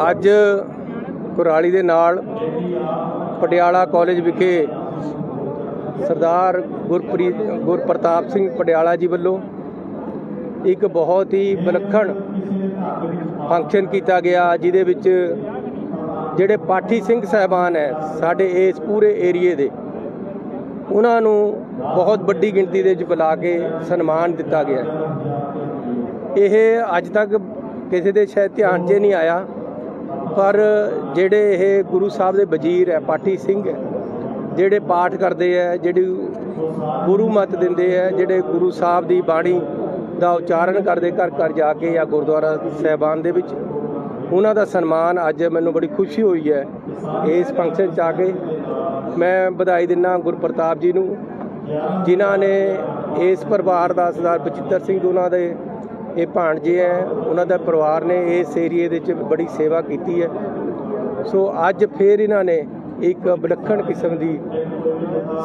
ਅੱਜ ਕੁਰਾਲੀ ਦੇ ਨਾਲ ਪਟਿਆਲਾ ਕਾਲਜ ਵਿਖੇ ਸਰਦਾਰ ਗੁਰਪ੍ਰੀਤ, ਗੁਰਪ੍ਰਤਾਪ ਸਿੰਘ ਪਟਿਆਲਾ ਜੀ ਵੱਲੋਂ ਇੱਕ ਬਹੁਤ ਹੀ ਵਿਲੱਖਣ ਫੰਕਸ਼ਨ ਕੀਤਾ ਗਿਆ, ਜਿਹਦੇ ਵਿੱਚ ਜਿਹੜੇ ਪਾਠੀ ਸਿੰਘ ਸਹਿਬਾਨ ਹੈ, ਸਾਡੇ ਇਸ ਪੂਰੇ ਏਰੀਏ ਦੇ ਉਹਨਾਂ ਨੂੰ ਬਹੁਤ ਵੱਡੀ ਗਿਣਤੀ ਦੇ ਵਿੱਚ ਬੁਲਾ ਕੇ ਸਨਮਾਨ ਦਿੱਤਾ ਗਿਆ। ਇਹ ਅੱਜ ਤੱਕ ਕਿਸੇ ਦੇ ਸ਼ਾਇਦ ਧਿਆਨ 'ਚ ਨਹੀਂ ਆਇਆ, ਪਰ ਜਿਹੜੇ ਇਹ ਗੁਰੂ ਸਾਹਿਬ ਦੇ ਵਜ਼ੀਰ ਹੈ, ਪਾਠੀ ਸਿੰਘ ਹੈ, ਜਿਹੜੇ ਪਾਠ ਕਰਦੇ ਹੈ, ਜਿਹੜੀ ਗੁਰੂ ਮਤ ਦਿੰਦੇ ਹੈ, ਜਿਹੜੇ ਗੁਰੂ ਸਾਹਿਬ ਦੀ ਬਾਣੀ ਦਾ ਉਚਾਰਨ ਕਰਦੇ ਘਰ ਘਰ ਜਾ ਕੇ ਜਾਂ ਗੁਰਦੁਆਰਾ ਸਹਿਬਾਨ ਦੇ ਵਿੱਚ, ਉਹਨਾਂ ਦਾ ਸਨਮਾਨ ਅੱਜ ਮੈਨੂੰ ਬੜੀ ਖੁਸ਼ੀ ਹੋਈ ਹੈ ਇਸ ਫੰਕਸ਼ਨ 'ਚ ਆ ਕੇ ਮੈਂ ਵਧਾਈ ਦਿੰਦਾ ਗੁਰਪ੍ਰਤਾਪ ਜੀ ਨੂੰ, ਜਿਨ੍ਹਾਂ ਨੇ ਇਸ ਪਰਿਵਾਰ ਦਾ ਸਰਦਾਰ ਬਚਿੱਤਰ ਸਿੰਘ ਉਹਨਾਂ ਦੇ ਇਹ ਭਾਣਜੇ ਹੈ, ਉਹਨਾਂ ਦਾ ਪਰਿਵਾਰ ਨੇ ਇਸ ਏਰੀਏ ਦੇ ਵਿੱਚ ਬੜੀ ਸੇਵਾ ਕੀਤੀ ਹੈ। ਸੋ ਅੱਜ ਫੇਰ ਇਹਨਾਂ ਨੇ ਇੱਕ ਵਿਲੱਖਣ ਕਿਸਮ ਦੀ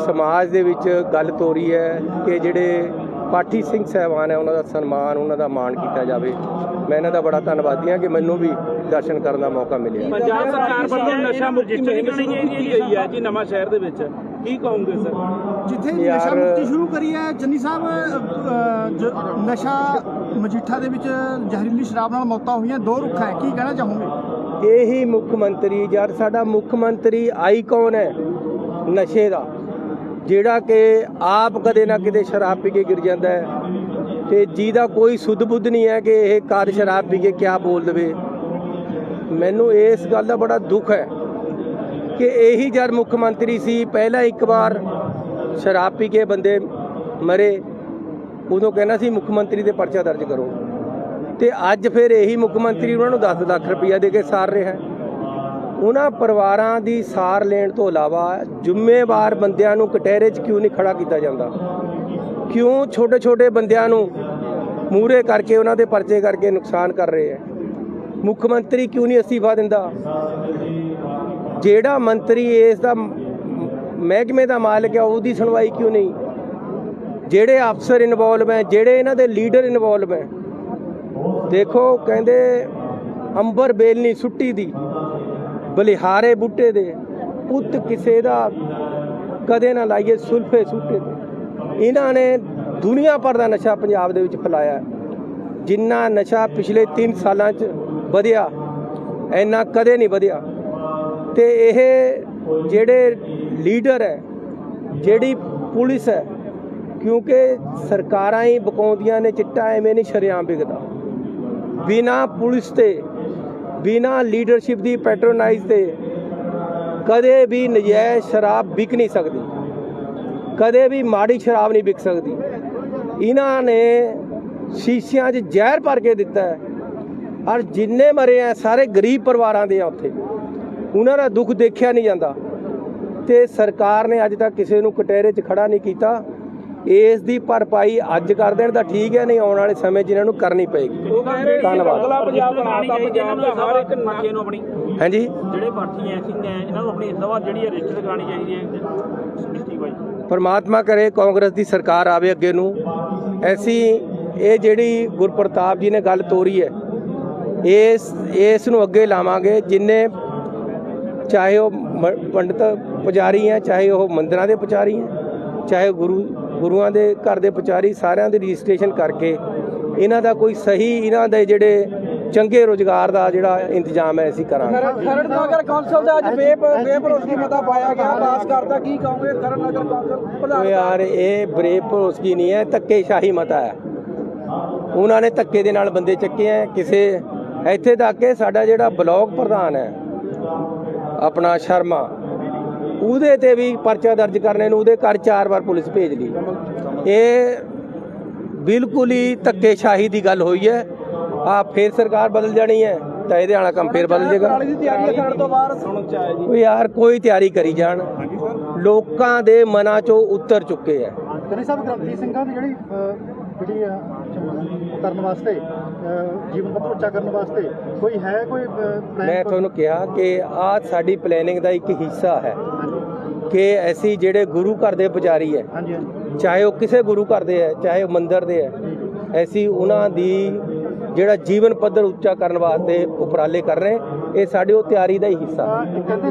ਸਮਾਜ ਦੇ ਵਿੱਚ ਗੱਲ ਤੋਰੀ ਹੈ ਕਿ ਜਿਹੜੇ ਪਾਠੀ ਸਿੰਘ ਸਹਿਬਾਨ ਹੈ ਉਹਨਾਂ ਦਾ ਸਨਮਾਨ ਉਹਨਾਂ ਦਾ ਮਾਣ ਕੀਤਾ ਜਾਵੇ। ਮੈਂ ਇਹਨਾਂ ਦਾ ਬੜਾ ਧੰਨਵਾਦੀ ਹਾਂ ਕਿ ਮੈਨੂੰ ਵੀ ਦਰਸ਼ਨ ਕਰਨ ਦਾ ਮੌਕਾ ਮਿਲਿਆ। ਪੰਜਾਬ ਸਰਕਾਰ ਵੱਲੋਂ ਨਸ਼ਾ ਮੁਕਤੀ ਮੁਹਿੰਮ ਸ਼ੁਰੂ ਕੀਤੀ ਗਈ ਹੈ ਜੀ ਨਵਾਂ ਸ਼ਹਿਰ ਦੇ ਵਿੱਚ। ਕੀ ਕਹੋਗੇ ਸਰ? ਜਿੱਥੇ ਨਸ਼ਾ ਮੁਕਤੀ ਸ਼ੁਰੂ ਕਰੀ ਹੈ ਜੰਨੀ ਸਾਹਿਬ ਨਸ਼ਾ ਮਜੀਠਾ ਦੇ ਵਿੱਚ ਜ਼ਹਿਰੀਲੀ ਸ਼ਰਾਬ ਨਾਲ ਮੌਤਾਂ ਹੋਈਆਂ ਦੋ ਰੁੱਖਾਂ ਹੈ ਕੀ ਕਹਿਣਾ ਚਾਹੋਗੇ? ਇਹੀ ਮੁੱਖ ਮੰਤਰੀ ਜਦ ਸਾਡਾ ਮੁੱਖ ਮੰਤਰੀ ਆਈਕਨ ਹੈ ਨਸ਼ੇ ਦਾ। ਜਿਹੜਾ ਕਿ ਆਪ ਕਦੇ ਨਾ ਕਿਤੇ ਸ਼ਰਾਬ ਪੀ ਕੇ ਗਿਰ ਜਾਂਦਾ ਹੈ ਤੇ ਜਿਹਦਾ ਕੋਈ ਸੁੱਧ ਬੁੱਧ ਨਹੀਂ ਹੈ ਕਿ ਇਹ ਕਦ ਸ਼ਰਾਬ ਪੀ ਕੇ ਕਿਆ ਬੋਲ ਦੇਵੇ। ਮੈਨੂੰ ਇਸ ਗੱਲ ਦਾ ਬੜਾ ਦੁੱਖ ਹੈ ਕਿ ਇਹੀ ਜਦ ਮੁੱਖ ਮੰਤਰੀ ਸੀ, ਪਹਿਲਾਂ ਇੱਕ ਵਾਰ ਸ਼ਰਾਬ ਪੀ ਕੇ ਬੰਦੇ ਮਰੇ, ਉਦੋਂ ਕਹਿੰਦਾ ਸੀ ਮੁੱਖ ਮੰਤਰੀ ਦੇ ਪਰਚਾ ਦਰਜ ਕਰੋ। ਤੇ ਅੱਜ ਫਿਰ ਇਹੀ ਮੁੱਖ ਮੰਤਰੀ ਉਹਨਾਂ ਨੂੰ 10 ਲੱਖ ਰੁਪਇਆ ਦੇ ਕੇ ਸਾਰ ਰਿਹਾ ਹੈ। ਉਹਨਾਂ ਪਰਿਵਾਰਾਂ ਦੀ ਸਾਰ ਲੈਣ ਤੋਂ ਇਲਾਵਾ ਜ਼ਿੰਮੇਵਾਰ ਬੰਦਿਆਂ ਨੂੰ ਕਟਹਿਰੇ 'ਚ ਕਿਉਂ ਨਹੀਂ ਖੜਾ ਕੀਤਾ ਜਾਂਦਾ? ਕਿਉਂ ਛੋਟੇ ਛੋਟੇ ਬੰਦਿਆਂ ਨੂੰ ਮੂਰੇ ਕਰਕੇ ਉਹਨਾਂ ਦੇ ਪਰਚੇ ਕਰਕੇ ਨੁਕਸਾਨ ਕਰ ਰਹੇ ਹੈ? ਮੁੱਖ ਮੰਤਰੀ ਕਿਉਂ ਨਹੀਂ ਅਸਤੀਫਾ ਦਿੰਦਾ? ਜਿਹੜਾ ਮੰਤਰੀ ਇਸ ਦਾ ਮਹਿਕਮੇ ਦਾ ਮਾਲਕ ਹੈ, ਉਹਦੀ ਸੁਣਵਾਈ ਕਿਉਂ ਨਹੀਂ? ਜਿਹੜੇ ਅਫਸਰ ਇਨਵੋਲਵ ਹੈ, ਜਿਹੜੇ ਇਹਨਾਂ ਦੇ ਲੀਡਰ ਇਨਵੋਲਵ ਹੈ। ਦੇਖੋ, ਕਹਿੰਦੇ ਅੰਬਰ ਬੇਲ ਨਹੀਂ ਸੁੱਟੀ ਦੀ। ਬਲਿਹਾਰੇ ਬੂਟੇ ਦੇ, ਪੁੱਤ ਕਿਸੇ ਦਾ ਕਦੇ ਨਾ ਲਾਈਏ ਸੁਲਫੇ ਸੁੱਟੇ ਤੇ। ਇਹਨਾਂ ਨੇ ਦੁਨੀਆ ਭਰ ਦਾ ਨਸ਼ਾ ਪੰਜਾਬ ਦੇ ਵਿੱਚ ਫੈਲਾਇਆ ਜਿੰਨਾ ਨਸ਼ਾ ਪਿਛਲੇ 3 ਸਾਲਾਂ 'ਚ ਵਧਿਆ, ਇੰਨਾ ਕਦੇ ਨਹੀਂ ਵਧਿਆ। ਤੇ ਇਹ ਜਿਹੜੇ ਲੀਡਰ ਹੈ, ਜਿਹੜੀ ਪੁਲਿਸ ਹੈ, ਕਿਉਂਕਿ ਸਰਕਾਰਾਂ ਹੀ ਬਕਾਉਂਦੀਆਂ ਨੇ, ਚਿੱਟਾ ਐਵੇਂ ਨਹੀਂ ਸ਼ਰੇਆਮ ਵਿਕਦਾ। ਬਿਨਾ ਪੁਲਿਸ ਤੇ ਬਿਨਾ ਲੀਡਰਸ਼ਿਪ ਦੀ ਪੈਟਰੋਨਾਈਜ਼ ਤੇ ਕਦੇ ਵੀ ਨਜਾਇਜ਼ ਸ਼ਰਾਬ ਵਿਕ ਨਹੀਂ ਸਕਦੀ। ਕਦੇ ਵੀ ਮਾੜੀ ਸ਼ਰਾਬ ਨਹੀਂ ਵਿਕ ਸਕਦੀ। ਇਹਨਾਂ ਨੇ ਸ਼ੀਸ਼ਿਆਂ 'ਚ ਜ਼ਹਿਰ ਭਰ ਕੇ ਦਿੱਤਾ ਹੈ ਔਰ ਜਿੰਨੇ ਮਰੇ ਆ ਸਾਰੇ ਗਰੀਬ ਪਰਿਵਾਰਾਂ ਦੇ ਆ ਉੱਥੇ। ਉਹਨਾਂ ਦਾ ਦੁੱਖ ਦੇਖਿਆ ਨਹੀਂ ਜਾਂਦਾ। ਤੇ ਸਰਕਾਰ ਨੇ ਅੱਜ ਤੱਕ ਕਿਸੇ ਨੂੰ ਕਟਹਿਰੇ 'ਚ ਖੜਾ ਨਹੀਂ ਕੀਤਾ। ਇਸ ਦੀ ਭਰਪਾਈ ਅੱਜ ਕਰ ਦੇਣ ਤਾਂ ਠੀਕ ਹੈ ਨਹੀਂ ਆਉਣ ਵਾਲੇ ਸਮੇਂ 'ਚ ਇਹਨਾਂ ਨੂੰ ਕਰਨੀ ਪਏਗੀ। ਧੰਨਵਾਦ। ਅਗਲਾ ਪੰਜਾਬ ਬਣਾਤਾ ਪੰਜਾਬ ਦੇ ਹਰ ਇੱਕ ਪਾਠੀ ਨੂੰ ਆਪਣੀ ਹਾਂਜੀ? ਜਿਹੜੇ ਪਾਠੀ ਐ ਸਿੰਘ ਐ ਇਹਨਾਂ ਨੂੰ ਆਪਣੀ ਸਭਾ ਜਿਹੜੀ ਹੈ ਰਜਿਸਟਰ ਕਰਾਣੀ ਚਾਹੀਦੀ ਹੈ। ਮਿੱਟੀ ਬਾਈ। ਪਰਮਾਤਮਾ ਕਰੇ ਕਾਂਗਰਸ ਦੀ ਸਰਕਾਰ ਆਵੇ ਅੱਗੇ ਨੂੰ। ਐਸੀ ਇਹ ਜਿਹੜੀ ਗੁਰਪ੍ਰਤਾਪ ਜੀ ਨੇ ਗੱਲ ਤੋਰੀ ਹੈ ਇਸ ਇਸ ਨੂੰ ਅੱਗੇ ਲਾਵਾਂਗੇ। ਜਿੰਨੇ ਚਾਹੇ ਉਹ ਪੰਡਤ ਪੁਜਾਰੀ ਹੈ ਚਾਹੇ ਉਹ ਮੰਦਿਰਾਂ ਦੇ ਪੁਜਾਰੀ ਹੈ ਚਾਹੇ ਗੁਰੂ ਗੁਰੂਆਂ ਦੇ ਘਰ ਦੇ ਪੁਜਾਰੀ ਸਾਰਿਆਂ ਦੀ ਰਜਿਸਟ੍ਰੇਸ਼ਨ ਕਰਕੇ ਇਹਨਾਂ ਦਾ ਕੋਈ ਸਹੀ ਇਹਨਾਂ ਦੇ ਜਿਹੜੇ ਚੰਗੇ ਰੋਜ਼ਗਾਰ ਦਾ ਜਿਹੜਾ ਇੰਤਜ਼ਾਮ ਹੈ ਅਸੀਂ ਕਰਾਂਗੇ। ਖਰੜ ਨਗਰ ਕੌਂਸਲ ਦਾ ਅੱਜ ਬੇ ਬੇਭਰੋਸਗੀ ਮਤਾ ਪਾਇਆ ਗਿਆ ਪਾਸ ਕਰਦਾ ਕੀ ਕਹੋਗੇ? ਖਰੜ ਨਗਰ ਕੌਂਸਲ ਉਹ ਪ੍ਰਧਾਨ ਯਾਰ ਇਹ ਬਰੇ ਭਰੋਸਗੀ ਨਹੀਂ ਹੈ ਧੱਕੇਸ਼ਾਹੀ ਮਤਾ ਹੈ। ਉਹਨਾਂ ਨੇ ਧੱਕੇ ਦੇ ਨਾਲ ਬੰਦੇ ਚੱਕੇ ਆ ਕਿਸੇ ਇੱਥੇ ਤੱਕ ਕਿ ਸਾਡਾ ਜਿਹੜਾ ਬਲਾਕ ਪ੍ਰਧਾਨ ਹੈ ਆਪਣਾ ਸ਼ਰਮਾ ਉਹਦੇ ਤੇ ਵੀ ਪਰਚਾ ਦਰਜ ਕਰਨੇ ਨੂੰ ਉਹਦੇ ਘਰ ਚਾਰ ਵਾਰ ਪੁਲਿਸ ਭੇਜ ਲਈ। ਇਹ ਬਿਲਕੁਲ ਹੀ ਧੱਕੇਸ਼ਾਹੀ ਦੀ ਗੱਲ ਹੋਈ ਹੈ। ਆ ਫੇਰ ਸਰਕਾਰ ਬਦਲ ਜਾਣੀ ਹੈ ਤਾਂ ਇਹਦੇ ਵਾਲਾ ਕੰਮ ਫੇਰ ਬਦਲ ਜਾਏਗਾ। ਹੈ ਉਹ ਯਾਰ ਕੋਈ ਤਿਆਰੀ ਕਰੀ ਜਾਣ। ਲੋਕਾਂ ਦੇ ਮਨਾਂ ਚੋਂ ਉਤਰ ਚੁੱਕੇ ਆ ਜੰਨੀ ਸਾਹਿਬ ਗ੍ਰੰਥੀ ਸਿੰਘਾਂ ਦੀ ਜਿਹੜੀ ਜਿਹੜੀ ਕਰਨ ਵਾਸਤੇ ਜੀਵਨ ਪੱਧਰ ਉੱਚਾ ਕਰਨ ਵਾਸਤੇ ਕੋਈ ਹੈ ਕੋਈ? ਮੈਂ ਤੁਹਾਨੂੰ ਕਿਹਾ ਕਿ ਆ ਸਾਡੀ ਪਲੈਨਿੰਗ ਦਾ ਇੱਕ ਹਿੱਸਾ ਹੈ। ਕਿ ਅਸੀਂ ਜਿਹੜੇ ਗੁਰੂ ਘਰ ਦੇ ਪੁਜਾਰੀ ਹੈ ਚਾਹੇ ਉਹ ਕਿਸੇ ਗੁਰੂ ਘਰ ਦੇ ਹੈ ਚਾਹੇ ਉਹ ਮੰਦਿਰ ਦੇ ਹੈ ਅਸੀਂ ਉਹਨਾਂ ਦੀ ਜਿਹੜਾ ਜੀਵਨ ਪੱਧਰ ਉੱਚਾ ਕਰਨ ਵਾਸਤੇ ਉਪਰਾਲੇ ਕਰ ਰਹੇ ਇਹ ਸਾਡੇ ਉਹ ਤਿਆਰੀ ਦਾ ਹੀ ਹਿੱਸਾ।